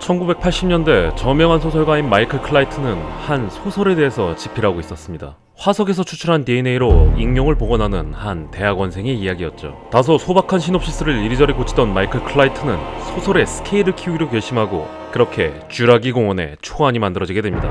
1980년대 저명한 소설가인 마이클 클라이트는 한 소설에 대해서 집필하고 있었습니다. 화석에서 추출한 DNA로 익룡을 복원하는 한 대학원생의 이야기였죠. 다소 소박한 시놉시스를 이리저리 고치던 마이클 클라이트는 소설의 스케일을 키우기로 결심하고 그렇게 쥐라기 공원의 초안이 만들어지게 됩니다.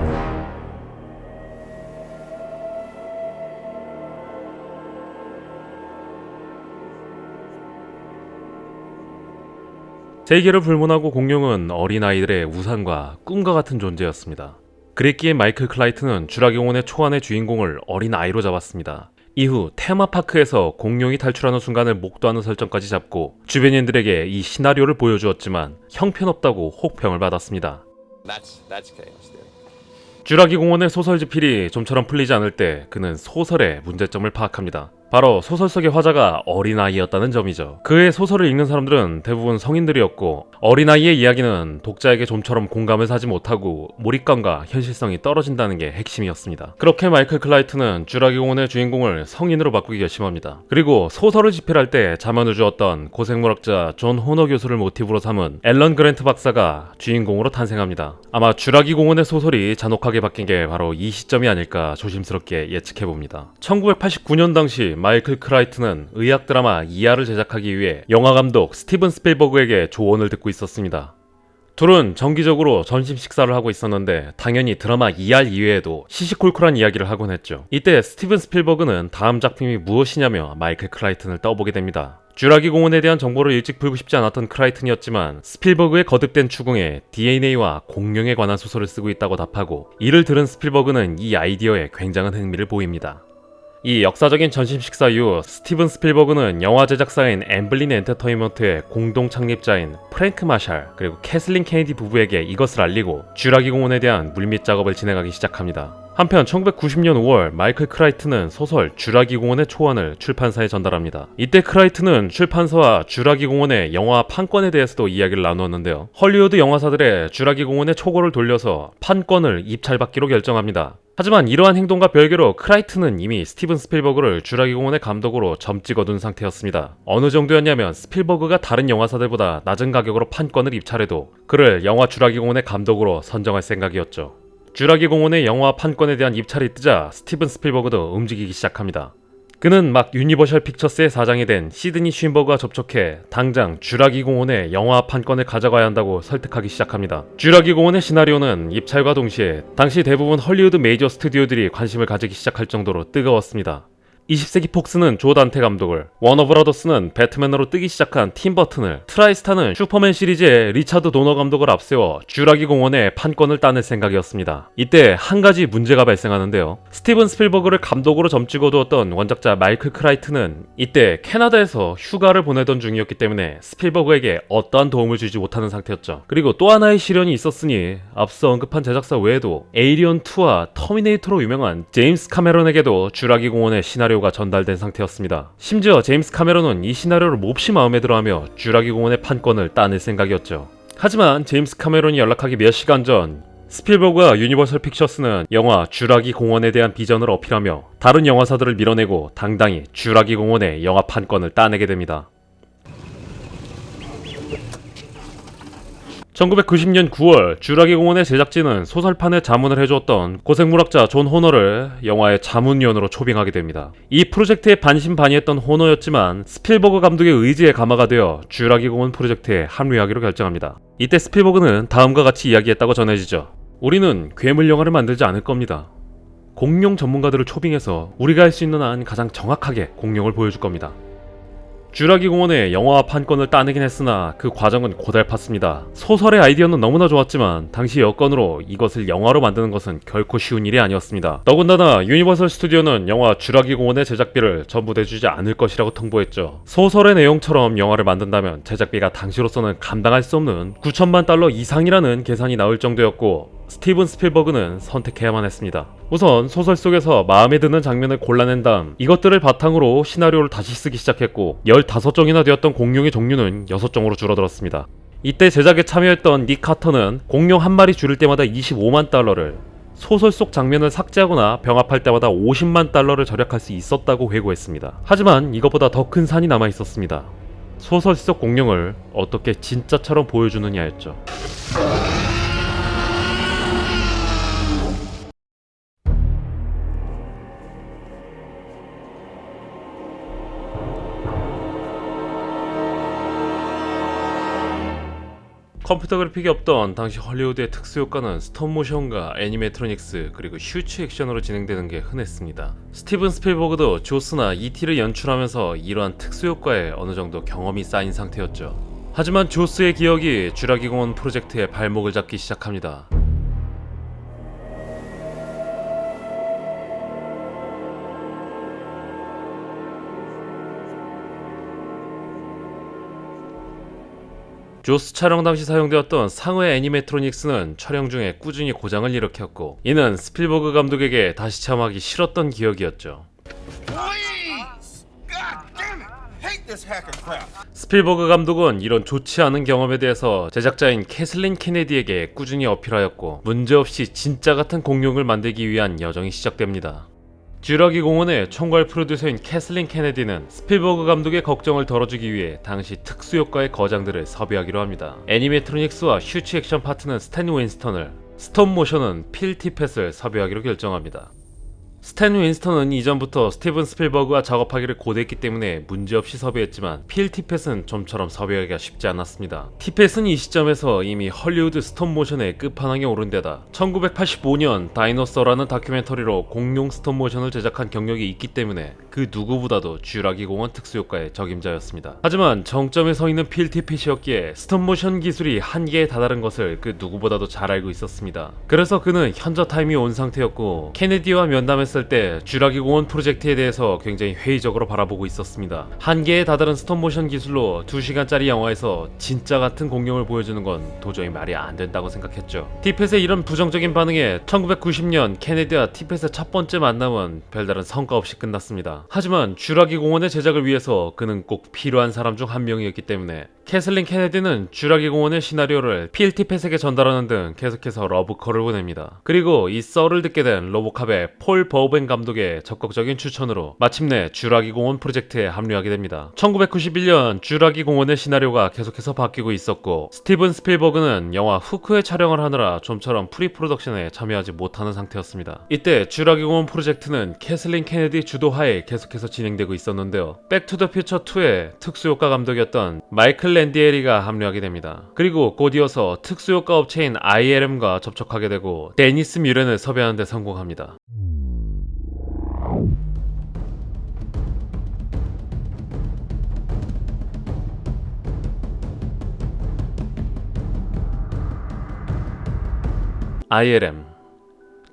세계를 불문하고 공룡은 어린아이들의 우상과 꿈과 같은 존재였습니다. 그랬기에 마이클 클라이트는 쥐라기공원의 초안의 주인공을 어린아이로 잡았습니다. 이후 테마파크에서 공룡이 탈출하는 순간을 목도하는 설정까지 잡고 주변인들에게 이 시나리오를 보여주었지만 형편없다고 혹평을 받았습니다. That's that's. 쥐라기 공원의 소설 집필이 좀처럼 풀리지 않을 때 그는 소설의 문제점을 파악합니다. 바로 소설 속의 화자가 어린아이였다는 점이죠. 그의 소설을 읽는 사람들은 대부분 성인들이었고 어린아이의 이야기는 독자에게 좀처럼 공감을 사지 못하고 몰입감과 현실성이 떨어진다는 게 핵심이었습니다. 그렇게 마이클 클라이트는 쥐라기 공원의 주인공을 성인으로 바꾸기 결심합니다. 그리고 소설을 집필할 때 자문을 주었던 고생물학자 존 호너 교수를 모티브로 삼은 앨런 그랜트 박사가 주인공으로 탄생합니다. 아마 쥐라기 공원의 소설이 잔혹하게 바뀐 게 바로 이 시점이 아닐까 조심스럽게 예측해 봅니다. 1989년 당시 마이클 크라이트는 의학 드라마 이하를 제작하기 위해 영화 감독 스티븐 스필버그에게 조언을 듣고 있었습니다. 둘은 정기적으로 점심 식사를 하고 있었는데 당연히 드라마 ER 이외에도 시시콜콜한 이야기를 하곤 했죠. 이때 스티븐 스필버그는 다음 작품이 무엇이냐며 마이클 크라이튼을 떠보게 됩니다. 쥐라기 공원에 대한 정보를 일찍 풀고 싶지 않았던 크라이튼이었지만 스필버그의 거듭된 추궁에 DNA와 공룡에 관한 소설을 쓰고 있다고 답하고 이를 들은 스필버그는 이 아이디어에 굉장한 흥미를 보입니다. 이 역사적인 전심 식사 이후 스티븐 스필버그는 영화 제작사인 엠블린 엔터테인먼트의 공동 창립자인 프랭크 마샬 그리고 캐슬린 케네디 부부에게 이것을 알리고 쥐라기 공원에 대한 물밑 작업을 진행하기 시작합니다. 한편 1990년 5월 마이클 크라이트는 소설 쥐라기 공원의 초안을 출판사에 전달합니다. 이때 크라이트는 출판사와 쥐라기 공원의 영화 판권에 대해서도 이야기를 나누었는데요. 헐리우드 영화사들의 쥐라기 공원의 초고를 돌려서 판권을 입찰받기로 결정합니다. 하지만 이러한 행동과 별개로 크라이트는 이미 스티븐 스필버그를 쥐라기 공원의 감독으로 점 찍어둔 상태였습니다. 어느 정도였냐면 스필버그가 다른 영화사들보다 낮은 가격으로 판권을 입찰해도 그를 영화 쥐라기 공원의 감독으로 선정할 생각이었죠. 쥐라기 공원의 영화 판권에 대한 입찰이 뜨자 스티븐 스필버그도 움직이기 시작합니다. 그는 막 유니버셜 픽처스의 사장이 된 시드니 쉰버그와 접촉해 당장 쥐라기 공원의 영화 판권을 가져가야 한다고 설득하기 시작합니다. 쥐라기 공원의 시나리오는 입찰과 동시에 당시 대부분 헐리우드 메이저 스튜디오들이 관심을 가지기 시작할 정도로 뜨거웠습니다. 20세기 폭스는 조 단테 감독을, 워너브라더스는 배트맨으로 뜨기 시작한 팀 버튼을, 트라이스타는 슈퍼맨 시리즈의 리차드 도너 감독을 앞세워 쥐라기 공원의 판권을 따낼 생각이었습니다. 이때 한 가지 문제가 발생하는데요. 스티븐 스필버그를 감독으로 점 찍어 두었던 원작자 마이클 크라이트는 이때 캐나다에서 휴가를 보내던 중이었기 때문에 스필버그에게 어떠한 도움을 주지 못하는 상태였죠. 그리고 또 하나의 시련이 있었으니 앞서 언급한 제작사 외에도 에이리언 2와 터미네이터로 유명한 제임스 카메론에게도 쥐라기 공원의 시나리오 가 전달된 상태였습니다. 심지어 제임스 카메론은 이 시나리오를 몹시 마음에 들어하며 쥐라기 공원의 판권을 따낼 생각이었죠. 하지만 제임스 카메론이 연락하기 몇 시간 전 스필버그와 유니버설 픽처스는 영화 쥐라기 공원에 대한 비전을 어필하며 다른 영화사들을 밀어내고 당당히 쥐라기 공원의 영화 판권을 따내게 됩니다. 1990년 9월 쥐라기 공원의 제작진은 소설판에 자문을 해주었던 고생물학자 존 호너를 영화의 자문위원으로 초빙하게 됩니다. 이 프로젝트에 반신반의했던 호너였지만 스필버그 감독의 의지에 감화가 되어 쥐라기 공원 프로젝트에 합류하기로 결정합니다. 이때 스필버그는 다음과 같이 이야기했다고 전해지죠. 우리는 괴물 영화를 만들지 않을 겁니다. 공룡 전문가들을 초빙해서 우리가 할 수 있는 한 가장 정확하게 공룡을 보여줄 겁니다. 쥐라기 공원의 영화 판권을 따내긴 했으나 그 과정은 고달팠습니다. 소설의 아이디어는 너무나 좋았지만 당시 여건으로 이것을 영화로 만드는 것은 결코 쉬운 일이 아니었습니다. 더군다나 유니버설 스튜디오는 영화 쥐라기 공원의 제작비를 전부 내주지 않을 것이라고 통보했죠. 소설의 내용처럼 영화를 만든다면 제작비가 당시로서는 감당할 수 없는 9천만 달러 이상이라는 계산이 나올 정도였고 스티븐 스필버그는 선택해야만 했습니다. 우선 소설 속에서 마음에 드는 장면을 골라낸 다음 이것들을 바탕으로 시나리오를 다시 쓰기 시작했고 15종이나 되었던 공룡의 종류는 6종으로 줄어들었습니다. 이때 제작에 참여했던 닉 카터는 공룡 한 마리 줄일 때마다 25만 달러를 소설 속 장면을 삭제하거나 병합할 때마다 50만 달러를 절약할 수 있었다고 회고했습니다. 하지만 이것보다 더 큰 산이 남아 있었습니다. 소설 속 공룡을 어떻게 진짜처럼 보여주느냐였죠. 컴퓨터 그래픽이 없던 당시 헐리우드의 특수 효과는 스톱 모션과 애니메트로닉스 그리고 슈츠 액션으로 진행되는 게 흔했습니다. 스티븐 스필버그도 조스나 E.T.를 연출하면서 이러한 특수 효과에 어느 정도 경험이 쌓인 상태였죠. 하지만 조스의 기억이 쥐라기 공원 프로젝트의 발목을 잡기 시작합니다. 조스 촬영 당시 사용되었던 상회 애니메트로닉스는 촬영 중에 꾸준히 고장을 일으켰고 이는 스필버그 감독에게 다시 체험하기 싫었던 기억이었죠. 스필버그 감독은 이런 좋지 않은 경험에 대해서 제작자인 캐슬린 케네디에게 꾸준히 어필하였고 문제없이 진짜 같은 공룡을 만들기 위한 여정이 시작됩니다. 쥐라기 공원의 총괄 프로듀서인 캐슬린 케네디는 스필버그 감독의 걱정을 덜어주기 위해 당시 특수효과의 거장들을 섭외하기로 합니다. 애니메트로닉스와 슈츠 액션 파트는 스탠 윈스턴을, 스톱 모션은 필 티펫을 섭외하기로 결정합니다. 스탠 윈스턴은 이전부터 스티븐 스필버그와 작업하기를 고대했기 때문에 문제없이 섭외했지만 필 티펫은 좀처럼 섭외하기가 쉽지 않았습니다. 티펫은 이 시점에서 이미 헐리우드 스톱모션의 끝판왕에 오른 데다 1985년 다이노서라는 다큐멘터리로 공룡 스톱모션을 제작한 경력이 있기 때문에 그 누구보다도 쥐라기 공원 특수효과의 적임자였습니다. 하지만 정점에 서 있는 필 티펫이었기에 스톱모션 기술이 한계에 다다른 것을 그 누구보다도 잘 알고 있었습니다. 그래서 그는 현저 타임이 온 상태였고 케네디와 면담했을 때 쥐라기 공원 프로젝트에 대해서 굉장히 회의적으로 바라보고 있었습니다. 한계에 다다른 스톱모션 기술로 2시간짜리 영화에서 진짜 같은 공룡을 보여주는 건 도저히 말이 안 된다고 생각했죠. 티펫의 이런 부정적인 반응에 1990년 케네디와 티펫의 첫 번째 만남은 별다른 성과 없이 끝났습니다. 하지만 쥐라기 공원의 제작을 위해서 그는 꼭 필요한 사람 중 한 명이었기 때문에 캐슬린 케네디는 쥐라기 공원의 시나리오를 필 티펫에게 전달하는 등 계속해서 러브콜을 보냅니다. 그리고 이 썰을 듣게 된 로보캅의 폴 버벤 감독의 적극적인 추천으로 마침내 쥐라기 공원 프로젝트에 합류하게 됩니다. 1991년 쥐라기 공원의 시나리오가 계속해서 바뀌고 있었고 스티븐 스필버그는 영화 후크의 촬영을 하느라 좀처럼 프리 프로덕션에 참여하지 못하는 상태였습니다. 이때 쥐라기 공원 프로젝트는 캐슬린 케네디 주도하에 계속해서 진행되고 있었는데요. 백투더퓨처 2의 특수효과 감독이었던 마이클 랜디에리가 합류하게 됩니다. 그리고 곧 이어서 특수효과 업체인 ILM과 접촉하게 되고 데니스 뮤렌을 섭외하는 데 성공합니다. ILM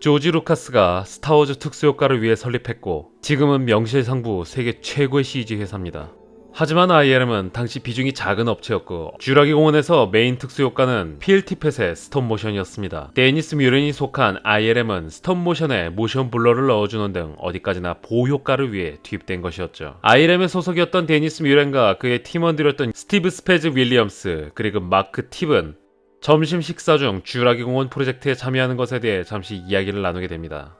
조지 루카스가 스타워즈 특수효과를 위해 설립했고 지금은 명실상부 세계 최고의 CG 회사입니다. 하지만 ILM은 당시 비중이 작은 업체였고 쥐라기 공원에서 메인 특수효과는 필티펫의 스톱모션이었습니다. 데니스 뮤렌이 속한 ILM은 스톱모션에 모션 블러를 넣어주는 등 어디까지나 보호효과를 위해 투입된 것이었죠. ILM의 소속이었던 데니스 뮤렌과 그의 팀원들이었던 스티브 스페즈 윌리엄스 그리고 마크 팁은 점심 식사 중 쥐라기 공원 프로젝트에 참여하는 것에 대해 잠시 이야기를 나누게 됩니다.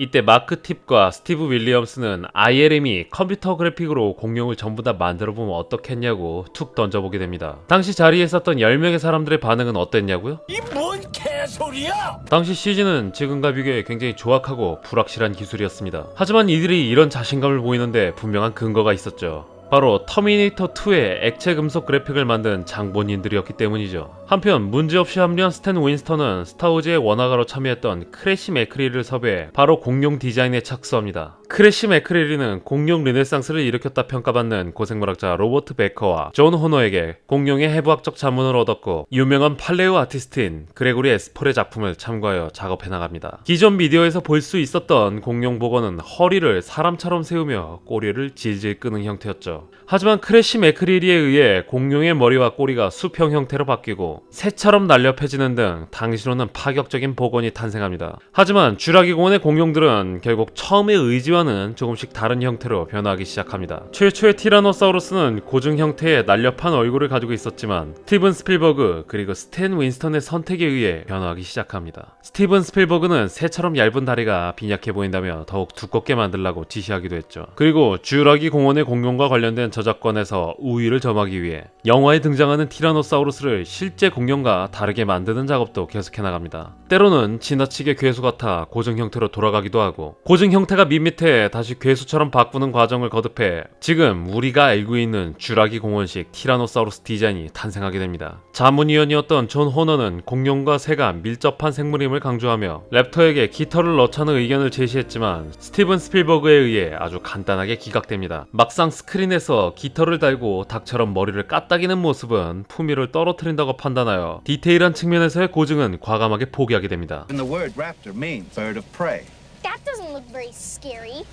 이때 마크 팁과 스티브 윌리엄스는 ILM이 컴퓨터 그래픽으로 공룡을 전부 다 만들어 보면 어떻겠냐고 툭 던져보게 됩니다. 당시 자리에 있었던 10명의 사람들의 반응은 어땠냐고요? 이 뭔 개소리야! 당시 CG는 지금과 비교해 굉장히 조악하고 불확실한 기술이었습니다. 하지만 이들이 이런 자신감을 보이는데 분명한 근거가 있었죠. 바로 터미네이터 2의 액체 금속 그래픽을 만든 장본인들이었기 때문이죠. 한편 문제없이 합류한 스탠 윈스턴은 스타우즈의 원화가로 참여했던 크래시 맥크리를 섭외해 바로 공룡 디자인에 착수합니다. 크래시 맥크리리는 공룡 르네상스를 일으켰다 평가받는 고생물학자 로버트 베커와 존 호너에게 공룡의 해부학적 자문을 얻었고 유명한 팔레오 아티스트인 그레고리 에스폴의 작품을 참고하여 작업해 나갑니다. 기존 미디어에서 볼 수 있었던 공룡 복원은 허리를 사람처럼 세우며 꼬리를 질질 끄는 형태였죠. 하지만 크래시 맥크리리에 의해 공룡의 머리와 꼬리가 수평 형태로 바뀌고 새처럼 날려 펴지는 등 당시로는 파격적인 복원이 탄생합니다. 하지만 쥐라기 공원의 공룡들은 결국 처음의 의지와는 조금씩 다른 형태로 변화하기 시작합니다. 최초의 티라노사우루스는 고증 형태의 날렵한 얼굴을 가지고 있었지만 스티븐 스필버그 그리고 스탠 윈스턴의 선택에 의해 변화하기 시작합니다. 스티븐 스필버그는 새처럼 얇은 다리가 빈약해 보인다며 더욱 두껍게 만들라고 지시하기도 했죠. 그리고 쥐라기 공원의 공룡과 관련 된 저작권에서 우위를 점하기 위해 영화에 등장하는 티라노사우루스를 실제 공룡과 다르게 만드는 작업도 계속해 나갑니다. 때로는 지나치게 괴수 같아 고정 형태로 돌아가기도 하고 고정 형태가 밋밋해 다시 괴수처럼 바꾸는 과정을 거듭해 지금 우리가 알고 있는 쥬라기 공원식 티라노사우루스 디자인이 탄생하게 됩니다. 자문위원이었던 존 호너는 공룡과 새가 밀접한 생물임을 강조하며 랩터에게 깃털을 넣자는 의견을 제시했지만 스티븐 스필버그에 의해 아주 간단하게 기각됩니다. 막상 스크린에 서 깃털을 달고 닭처럼 머리를 까딱이는 모습은 품위를 떨어뜨린다고 판단하여 디테일한 측면에서의 고증은 과감하게 포기하게 됩니다. And the word raptor means bird of prey. That doesn't look very scary.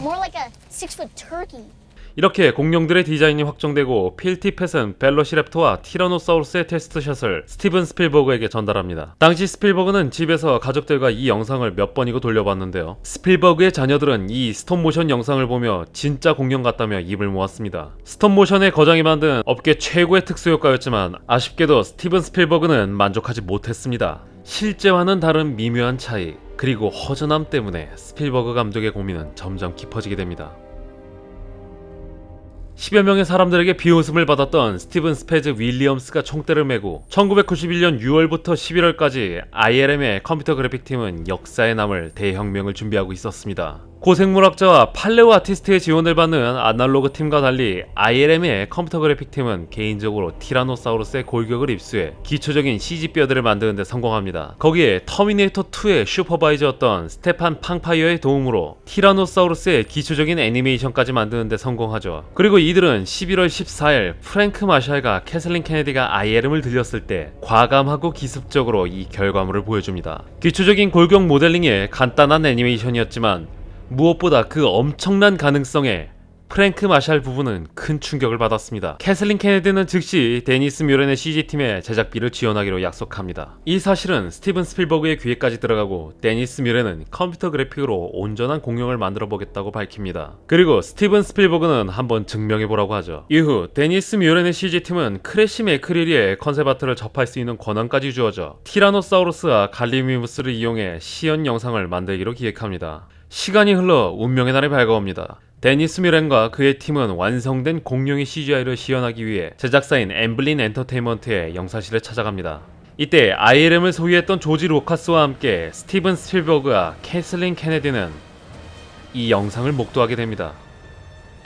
More like a six foot turkey. 이렇게 공룡들의 디자인이 확정되고 필티펫은 벨로시랩터와 티라노사우루스의 테스트샷을 스티븐 스필버그에게 전달합니다. 당시 스필버그는 집에서 가족들과 이 영상을 몇 번이고 돌려봤는데요. 스필버그의 자녀들은 이 스톱모션 영상을 보며 진짜 공룡 같다며 입을 모았습니다. 스톱모션의 거장이 만든 업계 최고의 특수효과였지만 아쉽게도 스티븐 스필버그는 만족하지 못했습니다. 실제와는 다른 미묘한 차이 그리고 허전함 때문에 스필버그 감독의 고민은 점점 깊어지게 됩니다. 10여 명의 사람들에게 비웃음을 받았던 스티븐 스페즈 윌리엄스가 총대를 메고 1991년 6월부터 11월까지 ILM의 컴퓨터 그래픽 팀은 역사에 남을 대혁명을 준비하고 있었습니다. 고생물학자와 팔레오 아티스트의 지원을 받는 아날로그 팀과 달리 ILM의 컴퓨터 그래픽 팀은 개인적으로 티라노사우루스의 골격을 입수해 기초적인 CG 뼈들을 만드는 데 성공합니다. 거기에 터미네이터 2의 슈퍼바이저였던 스테판 팡파이어의 도움으로 티라노사우루스의 기초적인 애니메이션까지 만드는 데 성공하죠. 그리고 이들은 11월 14일 프랭크 마샬과 캐슬린 케네디가 ILM을 들렸을 때 과감하고 기습적으로 이 결과물을 보여줍니다. 기초적인 골격 모델링의 간단한 애니메이션이었지만 무엇보다 그 엄청난 가능성에 프랭크 마샬 부부는 큰 충격을 받았습니다. 캐슬린 케네디는 즉시 데니스 뮤렌의 CG팀에 제작비를 지원하기로 약속합니다. 이 사실은 스티븐 스필버그의 귀에까지 들어가고 데니스 뮤렌은 컴퓨터 그래픽으로 온전한 공룡을 만들어 보겠다고 밝힙니다. 그리고 스티븐 스필버그는 한번 증명해 보라고 하죠. 이후 데니스 뮤렌의 CG팀은 크래시 메크리리의 컨셉 아트를 접할 수 있는 권한까지 주어져 티라노사우루스와 갈리미무스를 이용해 시연 영상을 만들기로 기획합니다. 시간이 흘러 운명의 날이 밝아옵니다. 데니스 뮤렌과 그의 팀은 완성된 공룡의 CGI를 시연하기 위해 제작사인 엠블린 엔터테인먼트의 영사실을 찾아갑니다. 이때 ILM을 소유했던 조지 로카스와 함께 스티븐 스필버그와 캐슬린 케네디는 이 영상을 목도하게 됩니다.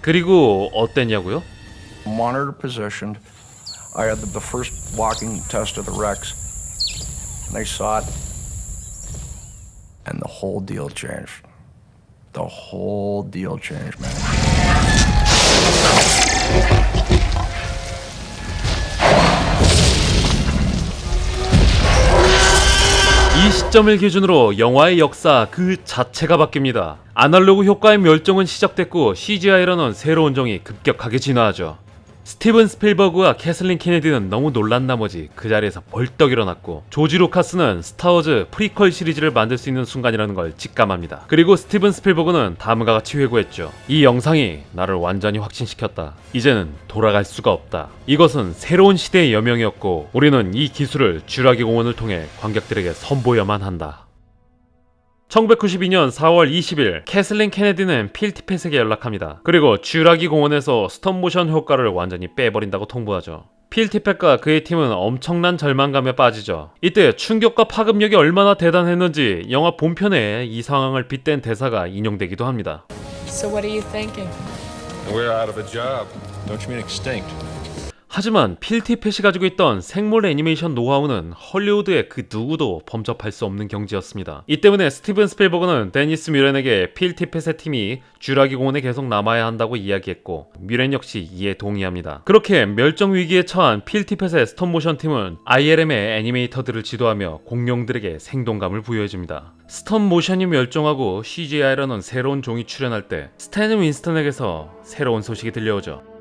그리고 어땠냐고요? monitor positioned. I had the, first walking test of the Rex. They saw it. And the whole deal changed. The whole deal changed, man. 이 시점을 기준으로 영화의 역사 그 자체가 바뀝니다. 아날로그 효과의 멸종은 시작됐고 CGI로는 새로운 종이 급격하게 진화하죠. 스티븐 스필버그와 캐슬린 케네디는 너무 놀란 나머지 그 자리에서 벌떡 일어났고 조지 루카스는 스타워즈 프리퀄 시리즈를 만들 수 있는 순간이라는 걸 직감합니다. 그리고 스티븐 스필버그는 다음과 같이 회고했죠. 이 영상이 나를 완전히 확신시켰다. 이제는 돌아갈 수가 없다. 이것은 새로운 시대의 여명이었고 우리는 이 기술을 쥐라기 공원을 통해 관객들에게 선보여만 한다. 1992년 4월 20일 캐슬린 케네디는 필티펫에게 연락합니다. 그리고 쥐라기 공원에서 스톱모션 효과를 완전히 빼버린다고 통보하죠. 필티펫과 그의 팀은 엄청난 절망감에 빠지죠. 이때 충격과 파급력이 얼마나 대단했는지 영화 본편에 이 상황을 빗댄 대사가 인용되기도 합니다. So what are you thinking? We're out of a job. Don't you mean extinct? 하지만 필티펫이 가지고 있던 생물 애니메이션 노하우는 헐리우드의 그 누구도 범접할 수 없는 경지였습니다. 이 때문에 스티븐 스필버그는 데니스 뮤렌에게 필티펫의 팀이 쥐라기 공원에 계속 남아야 한다고 이야기했고 뮤렌 역시 이에 동의합니다. 그렇게 멸종 위기에 처한 필티펫의 스톱모션 팀은 ILM의 애니메이터들을 지도하며 공룡들에게 생동감을 부여해줍니다. 스톱모션이 멸종하고 CGI라는 새로운 종이 출현할 때 스탠 윈스턴에게서 새로운 소식이 들려오죠.